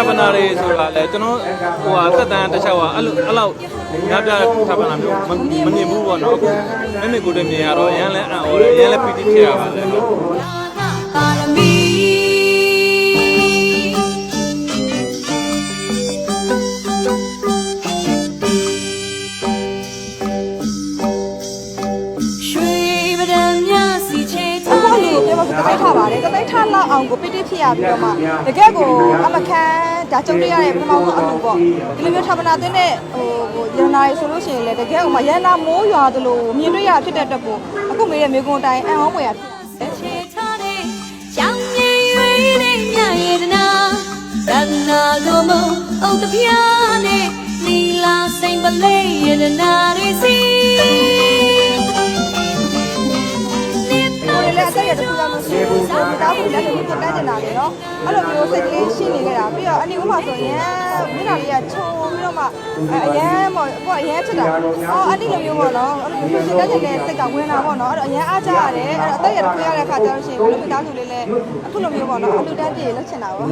ထပ်ပနာတွေဆိုတာလေကျွန်တော်ဟိုဟာတက်တန်းတစ်ချောက်ကအဲ့လိုအဲ့လောက်ညပြထပ်ပနာမျိုးမမမြင်ဘူးပေါ့နော်အခုမမေကိုတည်းမြင်ရတော့ရန်လဲအံ့ဩတယ်ရန်လဲပီတိဖြစ်ရပါလေနော် ရားလူကိုပြောမှဆိုတပိတ်ထားပါတယ်တပိတ်ထားလောက်အောင်ကိုပိတိဖြစ်ရပြီးတော့မှတကယ်ကိုအမခန်းဒါကြုံရတဲ့ပထမဆုံးအမှုပေါ့ဒီလိုမျိုးဌာပနာတင်းတဲ့ဟိုဟိုရန်နာရီဆိုလို့ရှိရင်လည်းတကယ်ကိုမှရန်နာမိုးရွာသလိုမြင်တွေ့ရဖြစ်တဲ့အတွက်ကိုအခုမေးတဲ့မိကုံတိုင်းအံ့ဩဖွယ်ရဖြစ်ချေထားတဲ့ရောင်ရည်ရွယ်တဲ့မြရဲ့တနာတနာလိုမအုတ်တပြားနဲ့လီလာစိန်ပလေးရဲ့တနာရီစီ ရတစ်ခုလောက်မရှိဘူး။ဒီသားကိုလည်းတစ်ခုတန်းကျင်တာလေနော်။အဲ့လိုမျိုးစိတ်ကလေးရှိနေကြတာပြီးတော့အနည်းဥမာဆိုရင်မိနာလေးကချုံပြီးတော့မှအရန်ပေါ့ကိုအရန်ချစ်တာ။အော်အနည်းလိုမျိုးပေါ့နော်။အဲ့လိုမျိုးစိတ်တန်းကျင်တဲ့စိတ်ကဝင်လာပေါ့နော်။အဲ့တော့အရန်အားကြရတယ်။အဲ့တော့အသက်ရတစ်ခုရတဲ့အခါကျတော့ရှင်ဘယ်လိုမိသားစုလေးလဲအခုလိုမျိုးပေါ့နော်။အလူတန်းပြေလောက်ချင်တာပေါ့။